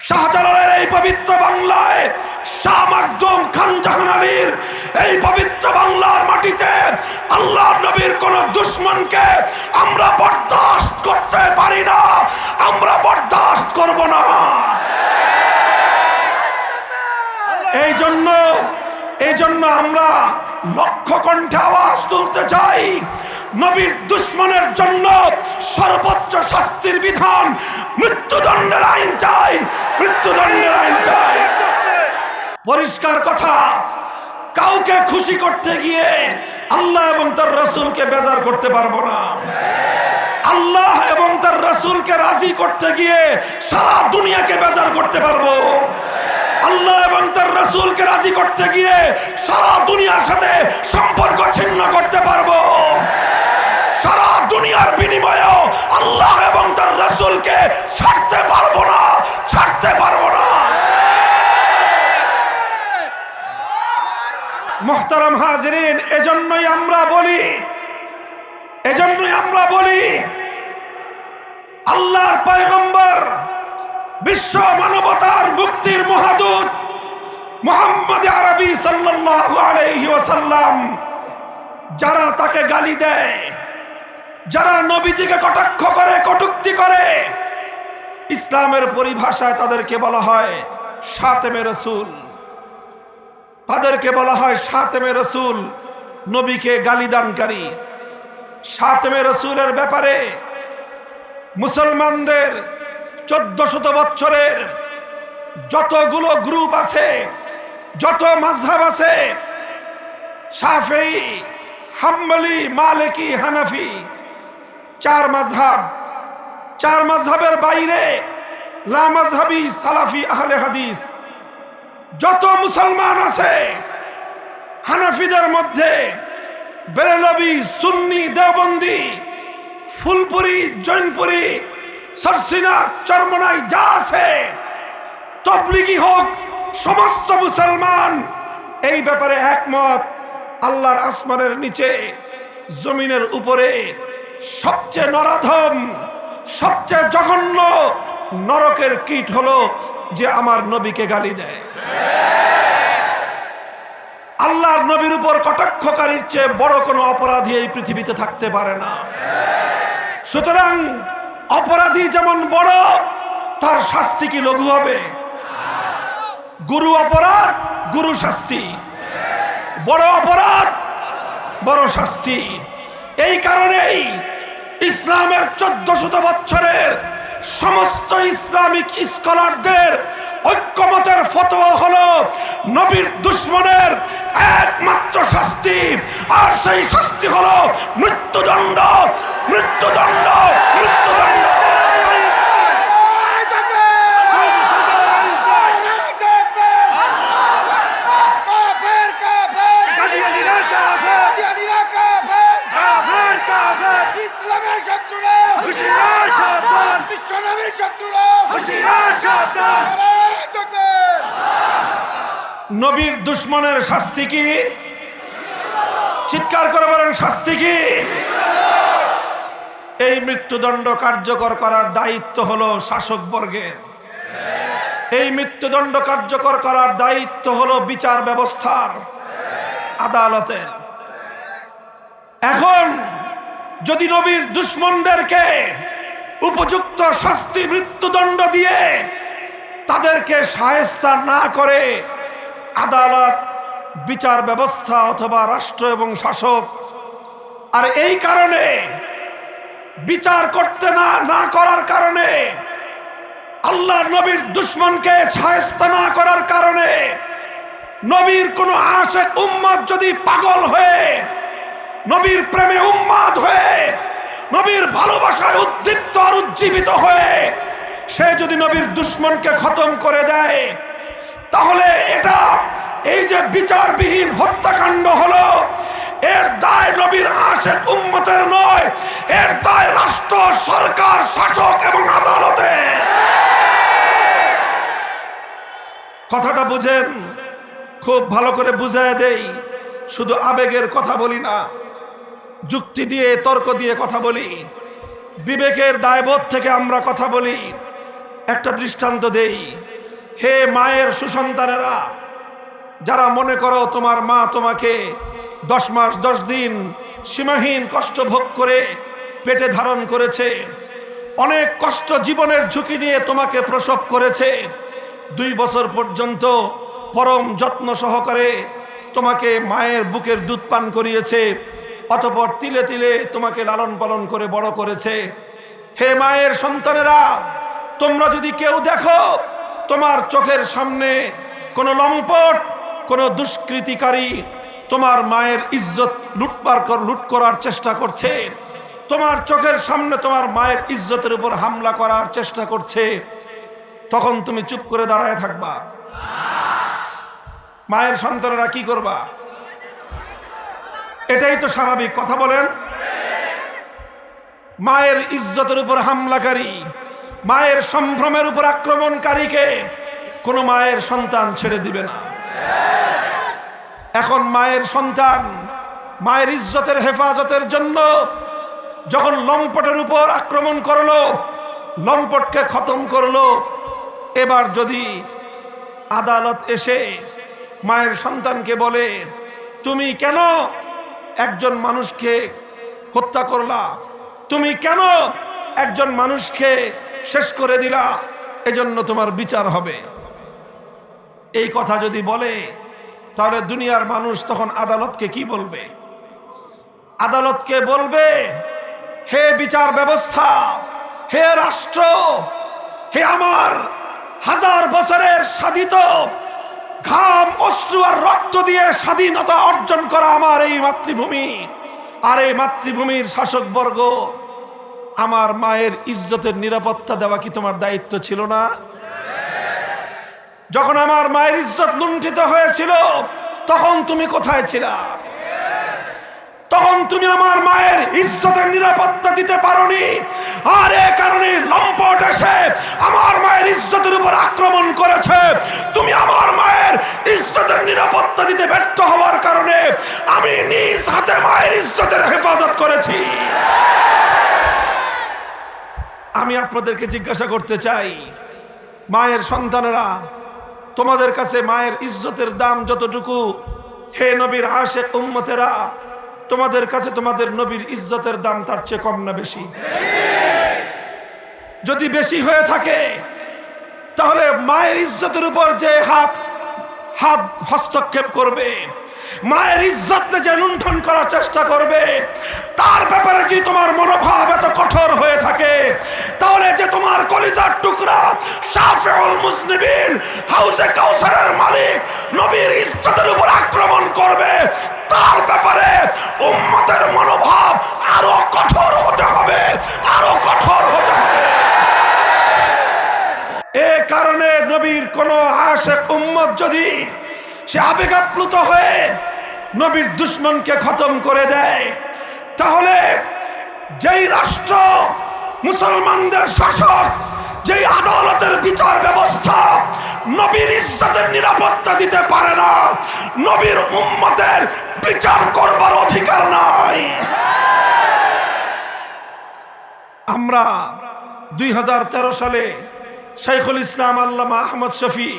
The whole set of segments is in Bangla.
শাহজালালের এই পবিত্র বাংলায় শাহ মাকদুম খান জাহান আলীর এই পবিত্র বাংলার মাটিতে আল্লাহ নবীর কোন দুশ্মনকে আমরা বরদাস্ত করতে পারি না, আমরা বরদাস্ত করব না। এই জন্য এই জন্য আমরা লক্ষ কণ্ঠে আওয়াজ তুলতে চাই, নবীর দুশ্মনের জন্য সর্বোচ্চ শাস্তির বিধান মৃত্যুদণ্ডের আইন চাই, মৃত্যুদণ্ডের আইন চাই। পরিষ্কার কথা, কাউকে খুশি করতে গিয়ে আল্লাহ এবং তার রসুলকে বেজার করতে পারব না। আল্লাহ এবং তার রসুলকে রাজি করতে গিয়ে সারা দুনিয়াকে বেজার করতে পারব। আল্লাহ এবং তার রসুলকে রাজি করতে গিয়ে সারা দুনিয়ার সাথে সম্পর্ক ছিন্ন করতে পারব। দুনিয়ার বিনিময়েও আল্লাহ এবং তার রসুলকে ছাড়তে পারব না, ছাড়তে পারব না। মোহতারাম হাজরিন, এজন্যই আমরা বলি, এজন্যই আমরা বলি, আল্লাহর পয়গম্বর, বিশ্ব মানবতার মুক্তির মহাদূত মোহাম্মদ আরবি সাল্লাল্লাহু আলাইহি ওয়াসাল্লাম, যারা তাকে গালি দেয় যারা নবীজিকে কটাক্ষ করে, কটুক্তি করে, ইসলামের পরিভাষায় তাদেরকে বলা হয় সাতেমে রসুল। তাদেরকে বলা হয় সাতেমে রসুল, নবীকে গালিদানকারী। সাতেমে রসুলের ব্যাপারে মুসলমানদের চোদ্দ শত বৎসরের যতগুলো গ্রুপ আছে, যত মাঝহাব আছে সাফেই হাম্বলি, মালিকি, হানাফি চার মাঝহাব, চার মাঝহাবের বাইরে লা মাঝহাবি সালাফি আহলে হাদিস। যত মুসলমান আছে, হানাফিদের মধ্যে বেরেলবি সুন্নি, দেওবন্দি, ফুলপুরি, জৈনপুরি সরসিনাথ চরমনাই যা আছে, তবলিগি হোক, সমস্ত মুসলমান এই ব্যাপারে একমত। আল্লাহর আসমানের নিচে, জমিনের উপরে সবচেয়ে নরাধম, সবচেয়ে জঘন্য নরকের কীট হলো যে আমার নবীকে গালি দেয়। আল্লাহর নবীর উপর কটাক্ষকারীর চেয়ে বড় কোনো অপরাধী এই পৃথিবীতে থাকতে পারে না। সুতরাং অপরাধী যেমন বড়, তার শাস্তি কি লঘু হবে? গুরু অপরাধ, গুরু শাস্তি। বড় অপরাধ, বড় শাস্তি। এই কারণেই ইসলামের চোদ্দ শত বছরের সমস্ত ইসলামিক স্কলারদের ঐক্যমতের ফতোয়া হলো নবীর দুশ্মনের একমাত্র শাস্তি। আর সেই শাস্তি হলো মৃত্যুদণ্ড মৃত্যুদণ্ড মৃত্যুদণ্ড ইসলামের শত্রুরা হুঁশিয়ার সাবধান! বিশ্বনবীর শত্রুরা নবীর দুশ্মনের শাস্তি কি? চিৎকার করে বলেন, শাস্তি কি? এই মৃত্যুদণ্ড কার্যকর করার দায়িত্ব হলো শাসক বর্গের। এই মৃত্যুদণ্ড কার্যকর করার দায়িত্ব হলো বিচার ব্যবস্থার, আদালতের। এখন যদি নবীর দুশ্মনদেরকে উপযুক্ত শাস্তি মৃত্যুদণ্ড দিয়ে তাদেরকে সাহেস্তা না করে আদালত, বিচার ব্যবস্থা অথবা রাষ্ট্র এবং শাসক, আর এই কারণে, বিচার করতে না না করার কারণে, আল্লাহ নবীর দুশ্মনকে ছায়স্তা না করার কারণে, নবীর কোনো আশেক উম্মত যদি পাগল হয়ে, নবীর প্রেমে উন্মাদ হয়ে নবীর ভালোবাসায় উদ্দীপ্ত আর উজ্জীবিত হয়ে সে যদি নবীর দুশ্মনকে খতম করে দেয়, তাহলে এটা এই যে বিচারবিহীন হত্যাকাণ্ড হলো, এর দায় নবীর আশেক উম্মতের নয়, এর দায় রাষ্ট্র, সরকার, শাসক এবং আদালতে কথাটা বুঝেন, খুব ভালো করে বুঝায় দেই, শুধু আবেগের কথা বলি না। যুক্তি দিয়ে, তর্ক দিয়ে কথা বলি। বিবেকের দায়বোধ থেকে আমরা কথা বলি। একটা দৃষ্টান্ত দেই। হে মায়ের সুসন্তানেরা, যারা মনে করো তোমার মা তোমাকে দশ মাস, দশ দিন সীমাহীন কষ্ট ভোগ করে পেটে ধারণ করেছে, অনেক কষ্ট জীবনের ঝুঁকি নিয়ে তোমাকে প্রসব করেছে, দুই বছর পর্যন্ত পরম যত্ন সহকারে তোমাকে মায়ের বুকের দুধ পান করিয়েছে অতপর তিলে তিলে তোমাকে লালন পালন করে বড় করেছে। হে মায়ের সন্তানেরা, তোমরা যদি কেউ দেখো, তোমার চোখের সামনে কোনো লম্পট, কোনো দুষ্কৃতিকারী তোমার মায়ের ইজ্জত লুটপার কর, লুট করার চেষ্টা করছে। তোমার চোখের সামনে তোমার মায়ের ইজ্জতের উপর হামলা করার চেষ্টা করছে। তখন তুমি চুপ করে দাঁড়ায় থাকবা। মায়ের সন্তানেরা কি করবা? এটাই তো স্বাভাবিক। কথা বলেন। মায়ের ইজ্জতের উপর হামলাকারী, মায়ের সম্ভ্রমের উপর আক্রমণকারীকে কোনো মায়ের সন্তান ছেড়ে দিবে না। এখন মায়ের সন্তান মায়ের ইজ্জতের হেফাজতের জন্য যখন লম্পটের উপর আক্রমণ করল, লম্পটকে খতম করল, এবার যদি আদালত এসে মায়ের সন্তানকে বলে, তুমি কেন একজন মানুষকে হত্যা করলা। তুমি কেন একজন মানুষকে শেষ করে দিলা? এজন্য তোমার বিচার হবে। এই কথা যদি বলে, তাহলে দুনিয়ার মানুষ তখন আদালতকে কি বলবে? আদালতকে বলবে, হে বিচার ব্যবস্থা, হে রাষ্ট্র, হে আমার হাজার বছরের সাধিত ঘাম, অশ্রু আর রক্ত দিয়ে স্বাধীনতা অর্জন করা আমার এই মাতৃভূমি। আর এই মাতৃভূমির শাসকবর্গ আমার মায়ের ইজ্জতের নিরাপত্তা দেওয়া কি তোমার দায়িত্ব ছিল না? যখন আমার মায়ের ইজ্জত লুণ্ঠিত হয়েছিল, তখন তুমি কোথায় ছিলা? তখন তুমি আমার মায়ের ইজ্জতের নিরাপত্তা দিতে পারোনি। আর এ কারণে লম্পট এসে আমার মায়ের ইজ্জতের উপর আক্রমণ করেছে। তুমি আমার মায়ের ইজ্জতের নিরাপত্তা দিতে ব্যর্থ হওয়ার কারণে আমি নিজ হাতে মায়ের ইজ্জতের হেফাজত করেছি। আমি আপনাদেরকে জিজ্ঞাসা করতে চাই, মায়ের সন্তানেরা, তোমাদের কাছে মায়ের ইজ্জতের দাম যতটুকু? হে নবীর আশেক উম্মতেরা তোমাদের কাছে তোমাদের নবীর ইজ্জতের দাম তার চেয়ে কম না বেশি? যদি বেশি হয়ে থাকে, তাহলে মায়ের ইজ্জতের উপর যে হাত হাত হস্তক্ষেপ করবে মায়ের ইজ্জত যে লুণ্ঠন করার চেষ্টা করবে, তার ব্যাপারে যে তোমার মনোভাব এত কঠোর হয়ে থাকে, তাহলে যে তোমার কলিজার টুকরা শাফেউল মুসলিমিন, হাউজে কাউসারের মালিক, নবীর ইজ্জতের উপর আক্রমণ করবে, তার ব্যাপারে উম্মতের মনোভাব আরও কঠোর হতে হবে, আরও কঠোর হতে হবে। এ কারণে নবীর কোন আশেক উম্মত যদি সে আবেগাপ্লুত হয়ে নবীর দুশ্মনকে খতম করে দেয়। তাহলে যেই রাষ্ট্র, মুসলমানদের শাসক, যেই আদালতের বিচার ব্যবস্থা, নবীর ইজ্জতের নিরাপত্তা দিতে পারে না, নবীর উম্মতের বিচার করবার অধিকার নাই। আমরা দুই হাজার তেরো সালে শাইখুল ইসলাম আল্লামা আহমদ শফি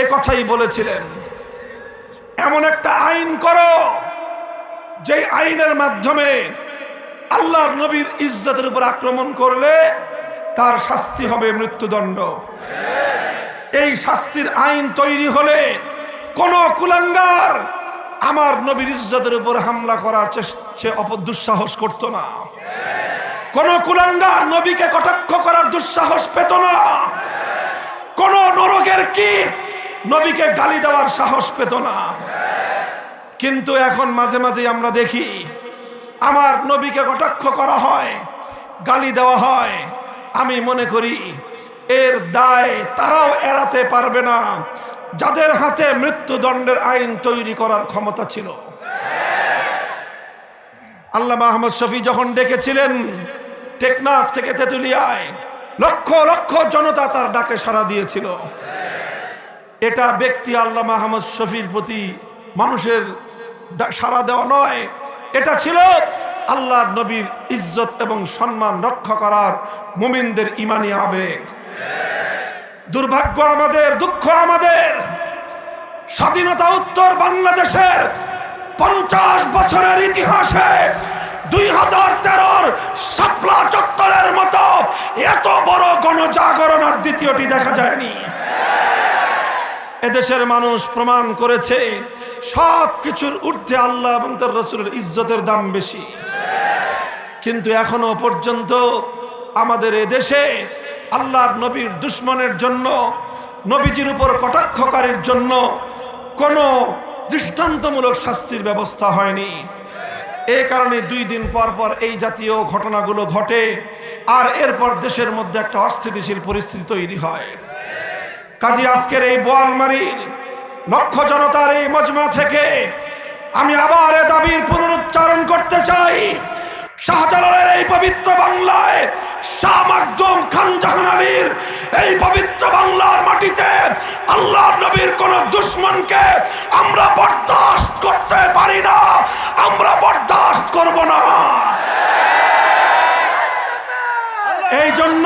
এ কথাই বলেছিলেন এমন একটা আইন করো যে আইনের মাধ্যমে আল্লাহর নবীর ইজ্জতের উপর আক্রমণ করলে তার শাস্তি হবে মৃত্যুদণ্ড। এই শাস্তির আইন তৈরি হলে কোন কুলাঙ্গার আমার নবীর ইজ্জতের উপর হামলা করার চেষ্টা অপর দুঃসাহস করতো না। কোন কুলাঙ্গার নবীকে কটাক্ষ করার দুঃসাহস পেত না। কোন নরকের কীট নবীকে গালি দেওয়ার সাহস পেত না। কিন্তু এখন মাঝে মাঝে আমরা দেখি, আমার নবীকে কটাক্ষ করা হয়, গালি দেওয়া হয়। আমি মনে করি, এর দায় তারাও এড়াতে পারবে না। যাদের হাতে মৃত্যুদণ্ডের আইন তৈরি করার ক্ষমতা ছিল। আল্লাহ মাহমদ শফি যখন ডেকেছিলেন, টেকনাফ থেকে তেতুলিয়ায়, লক্ষ লক্ষ জনতা তার ডাকে সাড়া দিয়েছিল। এটা ব্যক্তি আল্লাহ মাহমদ শফির প্রতি মানুষের সাড়া দেওয়া নয়। এটা ছিল আল্লাহ নবীর ইজ্জত এবং সম্মান রক্ষা করার মুমিনদের ইমানি আবেগ। দুর্ভাগ্য আমাদের, দুঃখ আমাদের। স্বাধীনতা উত্তর বাংলাদেশের পঞ্চাশ বছরের ইতিহাসে দুই হাজার তেরোর শাপলা চত্বরের মতো এত বড় গণজাগরণ আর দ্বিতীয়টি দেখা যায়নি। এদেশের মানুষ প্রমাণ করেছে সব কিছুর ঊর্ধ্বে আল্লাহ এবং তার রসুলের ইজ্জতের দাম বেশি। কিন্তু এখনও পর্যন্ত আমাদের এদেশে আল্লাহর নবীর দুশ্মনের জন্য, নবীজির উপর কটাক্ষকারীর জন্য কোনো দৃষ্টান্তমূলক শাস্তির ব্যবস্থা হয়নি। এ কারণে দুই দিন পর পর এই জাতীয় ঘটনাগুলো ঘটে, আর এরপর দেশের মধ্যে একটা অস্থিতিশীল পরিস্থিতি তৈরি হয়। কাজী আজকের এই বোয়ালমারির লক্ষ জনতার এই মজমা থেকে আমি আবার এ দাবির পুনরুচ্চারণ করতে চাই। শাহজালালের এই পবিত্র বাংলায় শাহ খান জাহান আলীর এই পবিত্র বাংলার মাটিতে আল্লাহ নবীর কোন দুশ্মনকে আমরা বরদাস্ত করতে পারি না, আমরা বরদাস্ত করব না। এই জন্য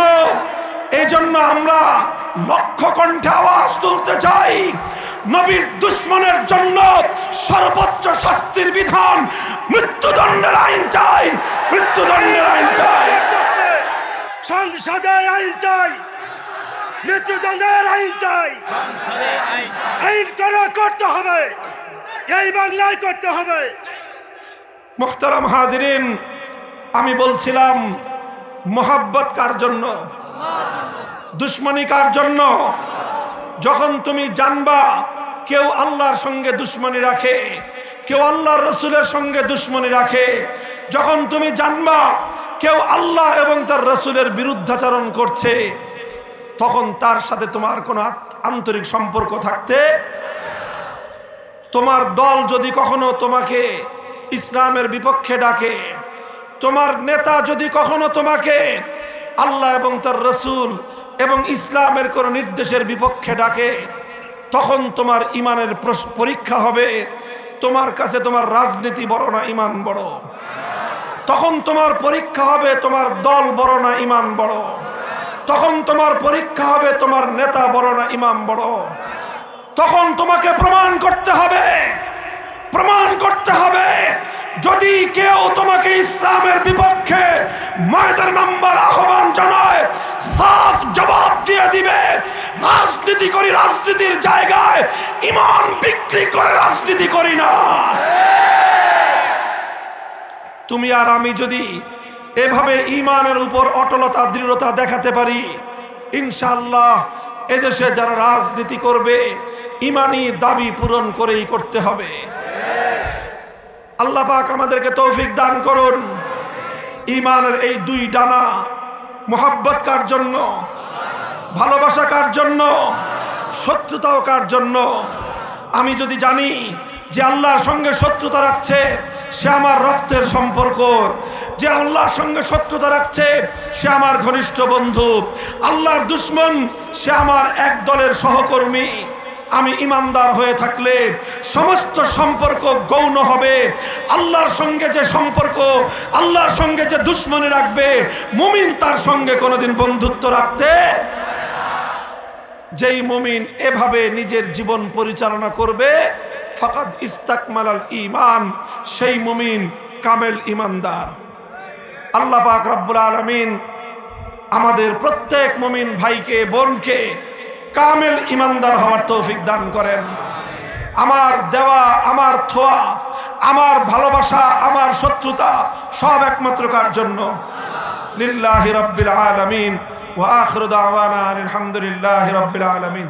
এই জন্য আমরা লক্ষ কণ্ঠে আওয়াজ তুলতে চাই। নবীর দুশ্মনের জন্য সর্বোচ্চ শাস্তির বিধান মৃত্যুদণ্ডের আইন চাই। মৃত্যুদণ্ডের আইন চাই। সংসদে আইন চাই। মৃত্যুদণ্ডের আইন চাই। আইন করে করতে হবে? এই বাংলায় করতে হবে। মোহতারাম হাজরিন আমি বলছিলাম মোহাব্বত কার জন্য? দুশ্মনী কার জন্য? যখন তুমি জানবা কেউ আল্লাহর সঙ্গে দুশ্মনী রাখে, কেউ আল্লাহর রসুলের সঙ্গে দুশ্মনী রাখে, যখন তুমি জানবা কেউ আল্লাহ এবং তার রসুলের বিরুদ্ধাচরণ করছে, তখন তার সাথে তোমার কোনো আন্তরিক সম্পর্ক থাকতে তোমার দল যদি কখনো তোমাকে ইসলামের বিপক্ষে ডাকে, তোমার নেতা যদি কখনো তোমাকে আল্লাহ এবং তার রসুল এবং ইসলামের কোনো নির্দেশের বিপক্ষে ডাকে, তখন তোমার ইমানের পরীক্ষা হবে, তোমার কাছে তোমার রাজনীতি বড় না ইমান বড়? তখন তোমার পরীক্ষা হবে, তোমার দল বড় না ইমান বড়? তখন তোমার পরীক্ষা হবে, তোমার নেতা বড় না ইমাম বড়? তখন তোমাকে প্রমাণ করতে হবে প্রমাণ করতে হবে। যদি কেউ তোমাকে ইসলামের বিপক্ষে মায়েদের নাম্বার আহ্বান জানায়, সাফ জবাব দিয়ে দিবে। রাজনীতি করি রাজনীতির জায়গায়, ইমান বিক্রি করে রাজনীতি করি না। তুমি আর আমি যদি এভাবে ইমানের উপর অটলতা, দৃঢ়তা দেখাতে পারি ইনশাল্লাহ এদেশে যারা রাজনীতি করবে ইমানি দাবি পূরণ করেই করতে হবে। আল্লাহ পাক আমাদেরকে তৌফিক দান করুন। ইমানের এই দুই ডানা মোহাব্বত কার জন্য? ভালোবাসা কার জন্য? শত্রুতাও কার জন্য? আমি যদি জানি যে আল্লাহর সঙ্গে শত্রুতা রাখছে, সে আমার রক্তের সম্পর্ক। যে আল্লাহর সঙ্গে শত্রুতা রাখছে, সে আমার ঘনিষ্ঠ বন্ধু। আল্লাহর দুশ্মন, সে আমার এক দলের সহকর্মী। আমি ইমানদার হয়ে থাকলে সমস্ত সম্পর্ক গৌণ হবে। আল্লাহর সঙ্গে যে সম্পর্ক, আল্লাহর সঙ্গে যে দুশ্মনী রাখবে, মুমিন তার সঙ্গে কোনোদিন বন্ধুত্ব রাখতে যেই মুমিন এভাবে নিজের জীবন পরিচালনা করবে ফকাত ইস্তাকমালাল ইমান সেই মুমিন কামেল ইমানদার। আল্লাহ পাক রব্বুল আলমিন আমাদের প্রত্যেক মুমিন ভাইকে, বোনকে কামেল ইমানদার হওয়ার তৌফিক দান করেন। আমার দেওয়া, আমার থোয়া, আমার ভালোবাসা, আমার শত্রুতা সব একমাত্র কার জন্য? লিল্লাহি রব্বিল আলমিন। ওয়া আখিরু দাওয়ানা আলহামদুলিল্লাহি রব্বিল আলামিন।